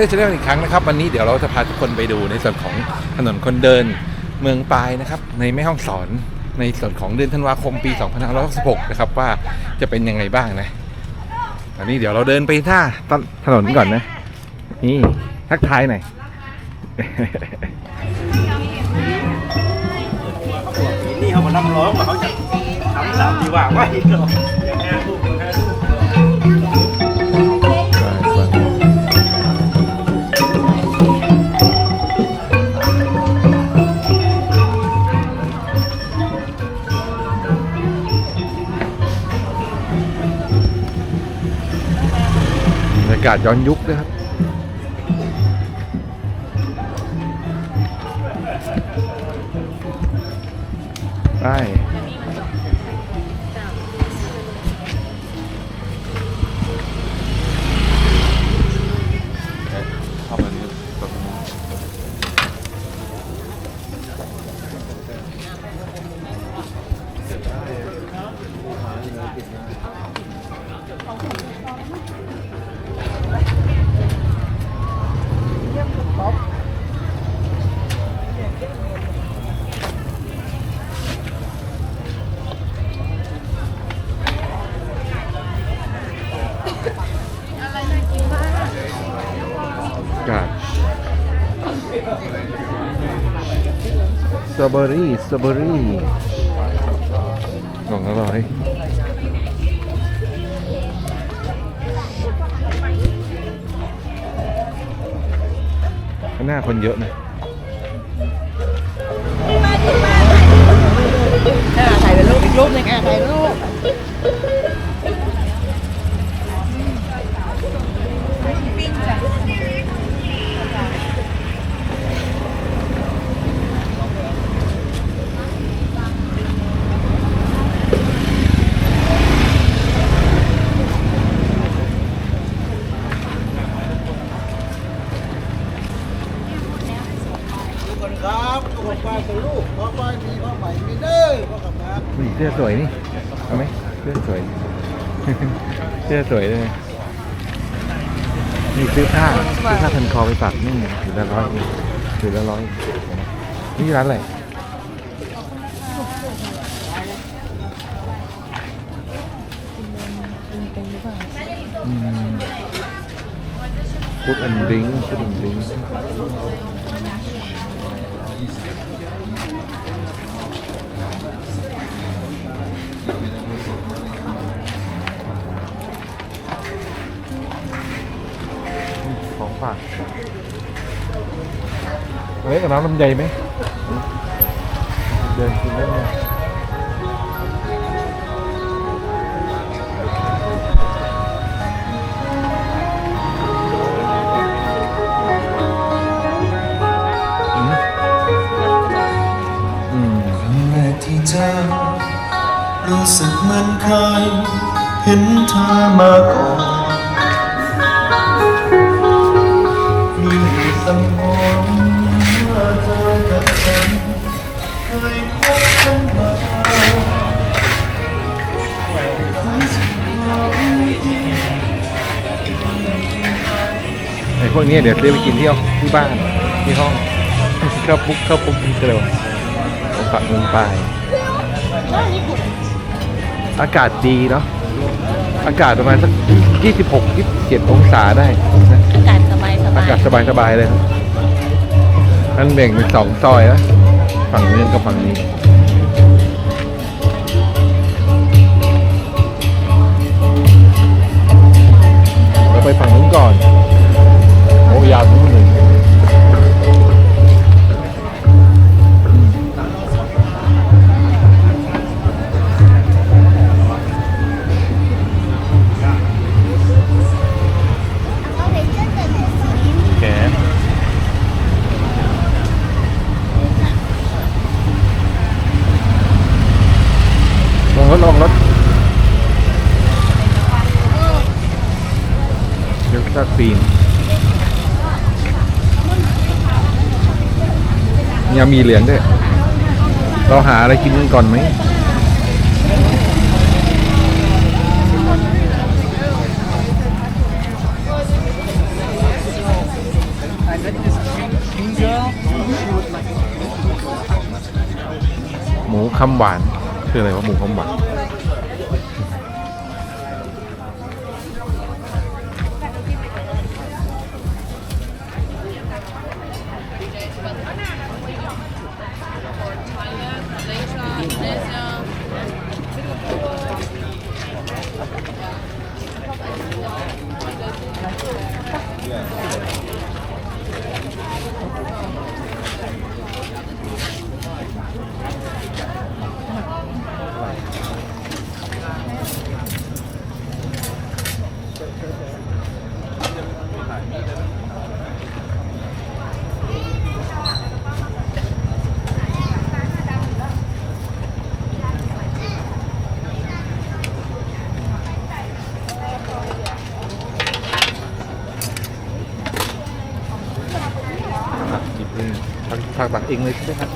กับถนนเล่ชแนลอีกครั้งนะครับ วันนี้เดี๋ยวเราจะพาทุกคนไปดูในส่วนของถนนคนเดินเมืองปายนะครับ ในแม่ห้องสอนในส่วนของเดือนธันวาคมปี2566นะครับว่าจะเป็นยังไงบ้างนะตอนนี้เดี๋ยวเราเดินไปท่าตถนนก่อนนะ นี่ทักทายหน่อยนี่เขามานั่งร้องว่าเขาจะทำสามดีว่าว่าอีกเหรออย่างห้าลูกห้าลูกากาศย้อนยุคนะครับ เบอรี่สตรอเบอรี่กล่องอร่อยข้างหน้าคนเยอะนะอ่าถ่ายเป็นรูปอีกรูปหนึงอะถ่ายรูป ทุก คนครับทุกคนป้ากับลูกพ่อป้ามีพ่อใหม่มีเด้อพ่อกับน้านี่เสื้อสวยนี่เอาไหมเสื้อสวย เสื้อสวยเลยนี่ซื้อผ้าซื้อผ้าพันคอไปฝากนี่ถือละร้อยถือละร้อยนี่ร้านอะไรพุดอันดิงพุดอันดิง ฝากเฮ้ยกับน้ำลำไยไหมเดินกินได้ไหมอืมอืมครั้งแรกที่เจอรู้สึกเหมือนเคยเห็นเธอมาก่อน พวกนี้เดี๋ยวซื้อไปกินที่ห้องที่บ้านที่ห้องข้าวปุ๊กข้าวปุ๊กเกลียวของฝากเมืองปลายอากาศดีเนาะอากาศประมาณสัก26 27 องศาได้นะอากาศสบายสบาอายกาศสบายๆเลยครับนั่นแบ่งเป็นสองซอยนะฝั่งนี้กับฝั่งนี้ มีเหลืองด้วย เราหาอะไรกินกันก่อนไหมหมูคำหวาน คืออะไรวะหมูคำหวาน ผักผักตักเองเลยใช่ไหมครับ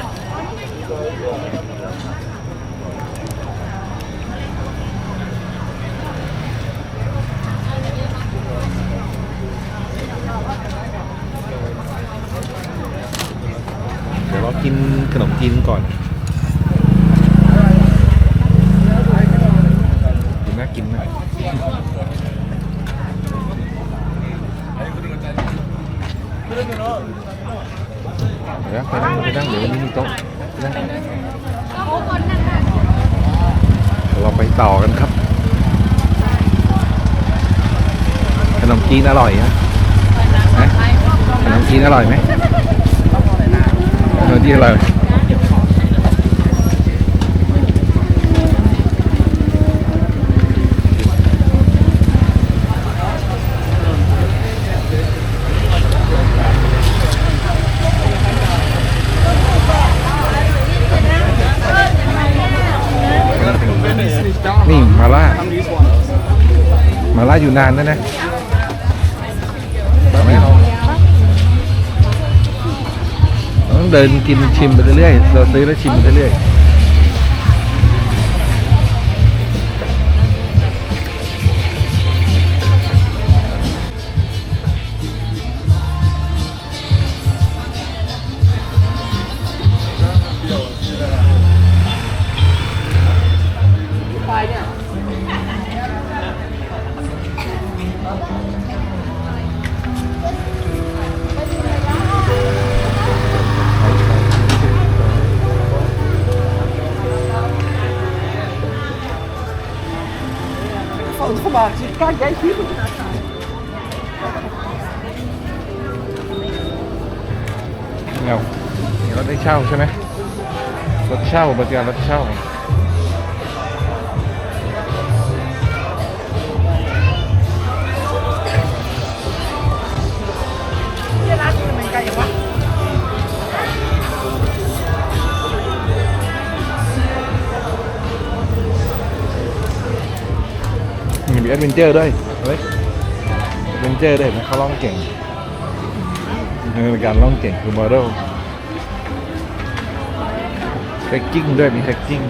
เดี๋ยวเรากินขนมจีนก่อนดูน่ากินมากเดี๋ยวไปนั่งไปนั่งเดี๋ยววันนี้มีโต๊ะนั่งเดี๋ยวเราไปต่อกันครับ ขนม จีนอร่อยนะขนมจีนอร่อยไหมขนมจีนอร่อยนี่มาล่ามาล่าอยู่นานแล้วนะ เดินกินชิมไปเรื่อยๆเราซื้อแล้วชิมไปเรื่อยๆ ช่าบริการรถเช่ามีแอดเวนเจอร์ด้วยเฮ้ยแอดเวนเจอร์ด้วยเห็นไหมเขาล่องเก่งในการล่องเก่งคือมอเดล เทคกิ้งด้วยมีเทคกิ้ง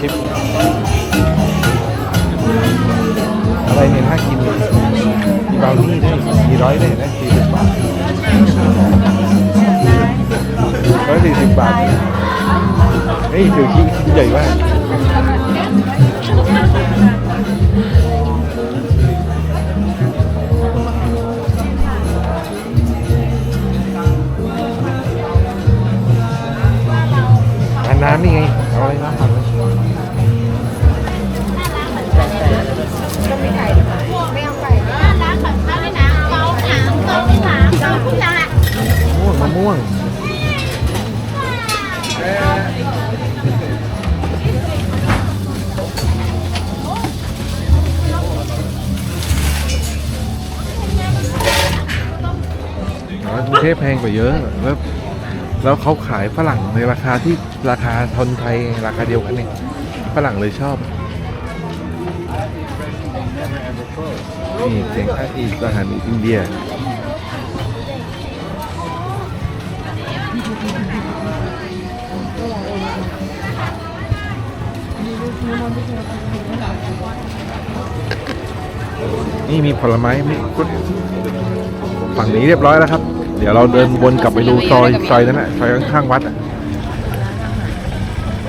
ชิปอะไรเนี่ยน่ากินเลยมีบราวนี่ด้วยมีร้อยเลยนะสี่สิบบาทร้อยสี่สิบบาทเฮ้ยถือชิ้นชิ้นใหญ่มากอันน้ำนี่ไง พแพงกว่าเยอะแล้วแล้วเขาขายฝรั่งในราคาที่ราคาทนไทยราคาเดียวกันเนี่ยฝรั่งเลยชอบนี่เสียงอาอีสอาหารอินเดียนี่มีผลไม้มีฝั่งนี้เรียบร้อยแล้วครับ เดี๋ยวเราเดินวนกลับไปดูซอยซอยนั้นแหละซอยข้างๆวัดอะไป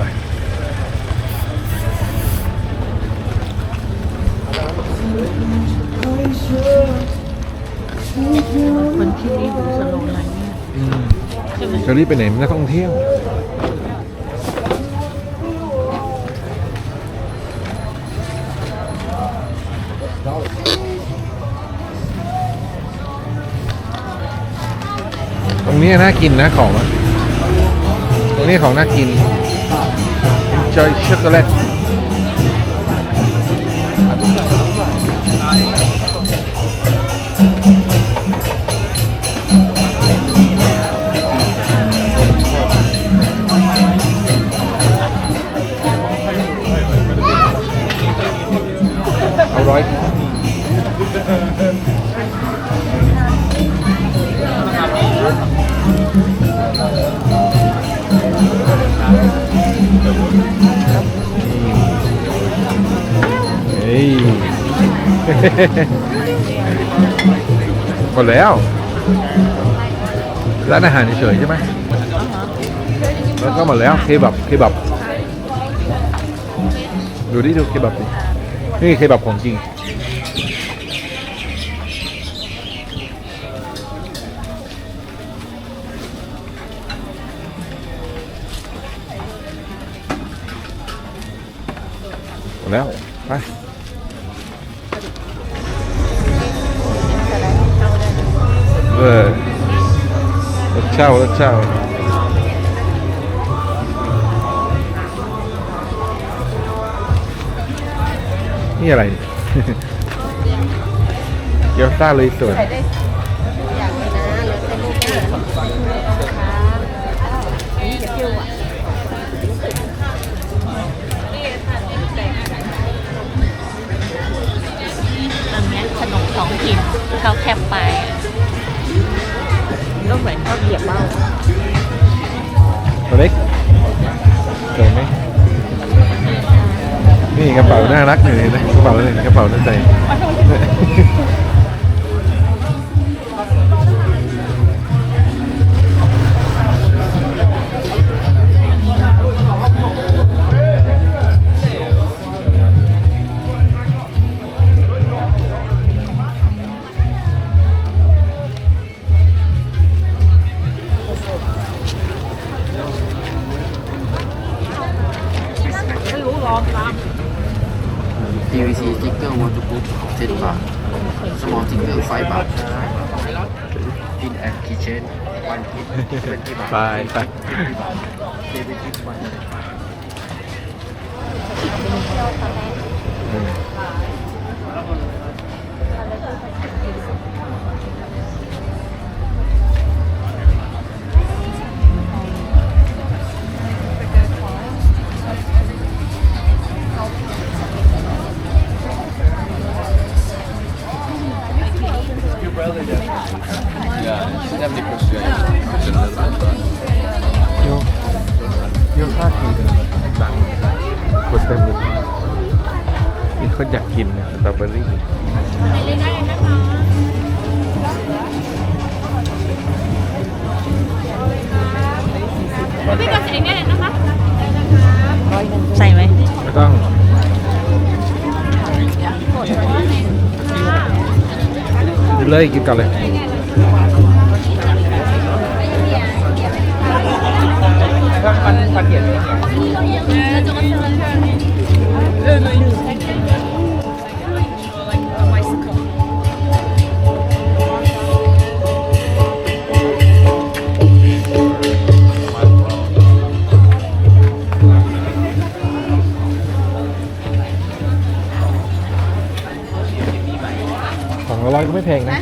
คนที่นี่ดูสโลว์ไลน์เนี่ยอืมจะรีบไปไหนมันนักท่องเที่ยว รงนี้น่ากินนะของอะตรงนี้ของน่ากิน Enjoy chocolate หมดแล้ว ร้านอาหารเฉยๆใช่ไหมแล้วก็หมดแล้วเคบับเคบับ ดูดิดูเคบับดินี่เคบับของจริง เออรถเช่ารถเช่านี่อะไร เกี๊ยวซ่าเลยสวนอันเนี้ยขนมท้องถิ่นข้าแคบไป ก็เหมือนข้าเหยียบเบ้าตัวเล็กสวยไหมนี่กระเป๋าน่ารักเลยนะกระเป๋าเลยกระเป๋าน่าใจ ใส่ไหมไม่ต้องกินเลยกินก่อนเลย ร่อยก็ไม่แพงนะ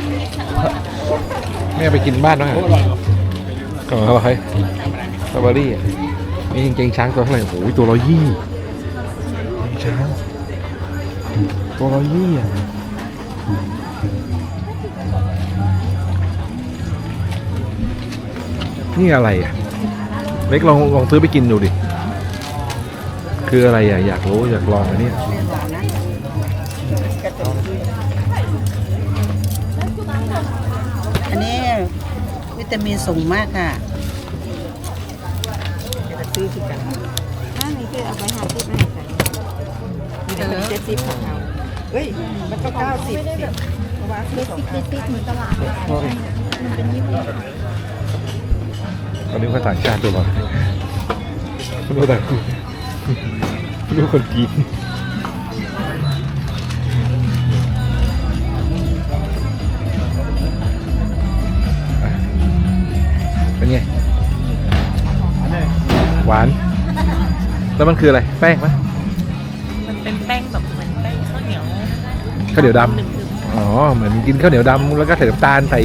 ไม่เอาไปกินบ้านด้วยของอร่อยสตรอเบอรี่อะนี่จริงๆช้างตัวเท่าไหร่โอ้ยตัวร้อยยี่ช้างตัวร้อยยี่อะนี่อะไรอะเล็กลองลองซื้อไปกินดูดิ คืออะไรอะ อยากรู้อยากลองอันเนี้ย วิตามินสูงมากค่ะซื้อคือกันอันนี้คือเอาไปหาที่มาให้ใส่มีแต่เป็นเจ็ดสิบของเราเฮ้ย มันก็เก้าสิบสิเพราะว่าเจ็ดสิบเจ็ดสิบเหมือนตลาดตอนนี้ภาษาชาติตัวก่อนไม่รู้แต่ไม่รู้คนกินเป็น หวาน แล้วมันคืออะไร แป้งไหมมันเป็นแป้งแบบเหมือนแป้งข้าวเหนียวข้าวเหนียวดำอ๋อ เหมือนกินข้าวเหนียวดำแล้วก็ใส่น้ำตาลใส่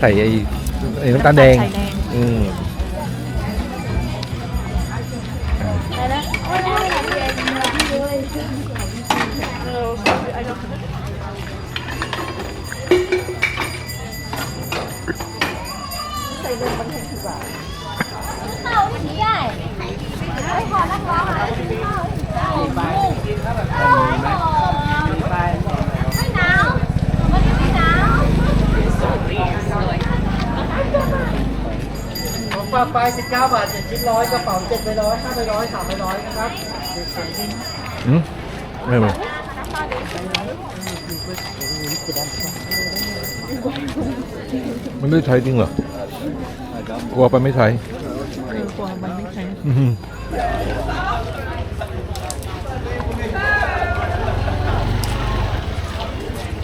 ใส่ไอ้ไอ้น้ำตาลแดง ไข่แดงอืมอืมไม่ไม่มันไม่ได้ใช้จริงเหรอกลัวไปไม่ใช้เออกลัวมันไม่ใช่อื้อหือ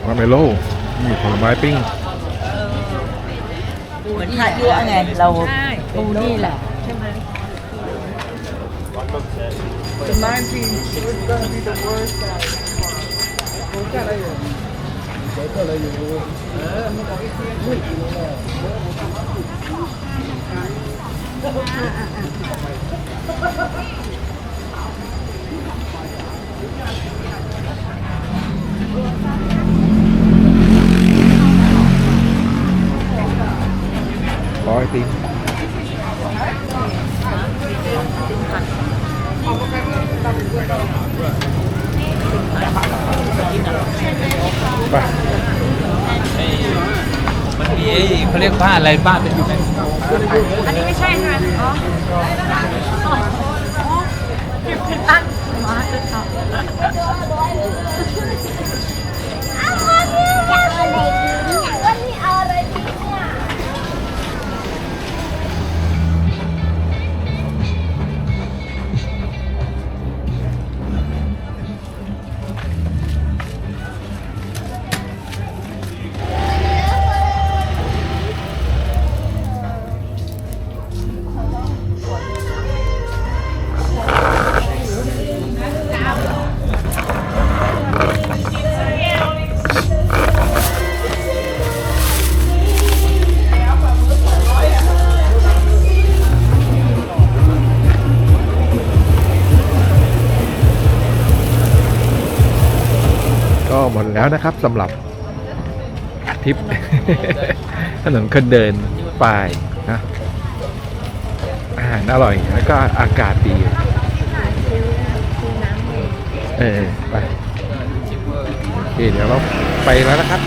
มาเมโล่นี่ผลไม้ปิ้งเหมือนผัดยั่วไงเราใช่ ปูนี่แหละ ใช่ไหม ร้อย เรียกบ้าอะไรผ้าเป็นอยู่ไหนอันนี้ไม่ใช่ค่ะ หมดแล้วนะครับสำหรับทริปถนนคนเดินป่ายนะอาหารอร่อยแล้วก็อากาศดี เออไปเคเดี๋ยวเราไปแล้วนะครับ